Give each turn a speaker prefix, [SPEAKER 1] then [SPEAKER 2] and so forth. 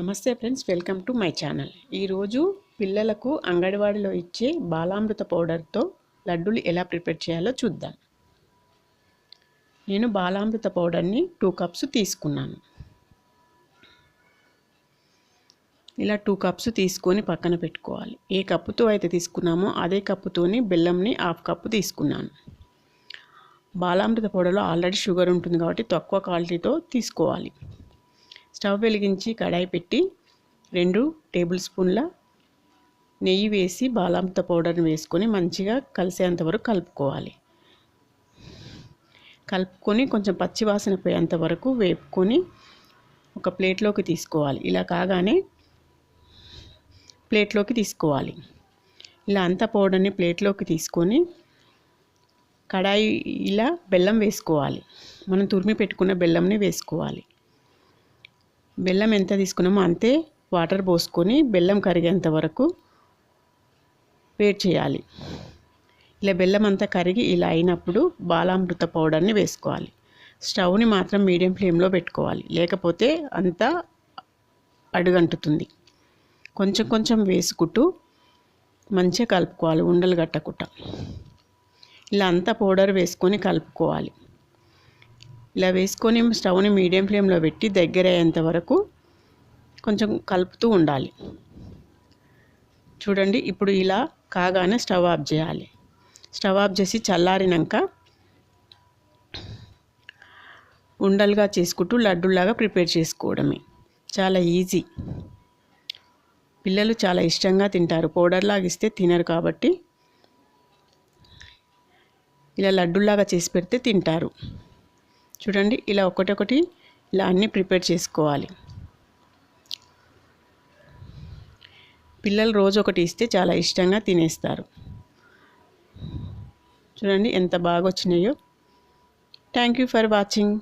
[SPEAKER 1] నమస్తే friends welcome to my channel. ఈరోజు పిల్లలకు అంగన్వాడీలో ఇచ్చే బాలామృత పౌడర్తో లడ్డూలు ఎలా ప్రిపేర్ చేయాలో చూద్దాం. నేను బాలామృత పౌడర్ని టూ కప్స్ తీసుకున్నాను. ఇలా టూ కప్స్ తీసుకొని పక్కన పెట్టుకోవాలి. ఏ కప్పుతో అయితే తీసుకున్నామో అదే కప్పుతోని బెల్లంని హాఫ్ కప్పు తీసుకున్నాను. బాలామృత పౌడర్లో ఆల్రెడీ షుగర్ ఉంటుంది కాబట్టి తక్కువ క్వాలిటీతో తీసుకోవాలి. స్టవ్ వెలిగించి కడాయి పెట్టి రెండు టేబుల్ స్పూన్ల నెయ్యి వేసి బాలాంత పౌడర్ని వేసుకొని మంచిగా కలిసేంత వరకు కలుపుకోవాలి. కలుపుకొని కొంచెం పచ్చి వాసన పోయేంత వరకు వేపుకొని ఒక ప్లేట్లోకి తీసుకోవాలి. ఇలా కాగానే ప్లేట్లోకి తీసుకోవాలి. ఇలా అంత పౌడర్ని ప్లేట్లోకి తీసుకొని కడాయి ఇలా బెల్లం వేసుకోవాలి. మనం తురిమి పెట్టుకున్న బెల్లంని వేసుకోవాలి. బెల్లం ఎంత తీసుకున్నామో అంతే వాటర్ పోసుకొని బెల్లం కరిగేంత వరకు వేట్ చేయాలి. ఇలా బెల్లం అంతా కరిగి ఇలా అయినప్పుడు బాలామృత పౌడర్ని వేసుకోవాలి. స్టవ్ని మాత్రం మీడియం ఫ్లేమ్లో పెట్టుకోవాలి. లేకపోతే అంతా అడుగంటుతుంది. కొంచెం కొంచెం వేసుకుంటూ మంచిగా కలుపుకోవాలి. ఉండలు కట్టకుండా. ఇలా అంతా పౌడర్ వేసుకొని కలుపుకోవాలి. ఇలా వేసుకొని స్టవ్ని మీడియం ఫ్లేమ్లో పెట్టి దగ్గర అయ్యేంత వరకు కొంచెం కలుపుతూ ఉండాలి. చూడండి ఇప్పుడు ఇలా కాగానే స్టవ్ ఆఫ్ చేయాలి. స్టవ్ ఆఫ్ చేసి చల్లారినాక ఉండలుగా చేసుకుంటూ లడ్డూలాగా ప్రిపేర్ చేసుకోవడమే. చాలా ఈజీ. పిల్లలు చాలా ఇష్టంగా తింటారు. పౌడర్లాగా ఇస్తే తినరు కాబట్టి ఇలా లడ్డూలాగా చేసి పెడితే తింటారు. చూడండి ఇలా ఒకటొకటి ఇలా అన్నీ ప్రిపేర్ చేసుకోవాలి. పిల్లలు రోజు ఒకటి ఇస్తే చాలా ఇష్టంగా తినేస్తారు. చూడండి ఎంత బాగా వచ్చినాయో. Thank you for watching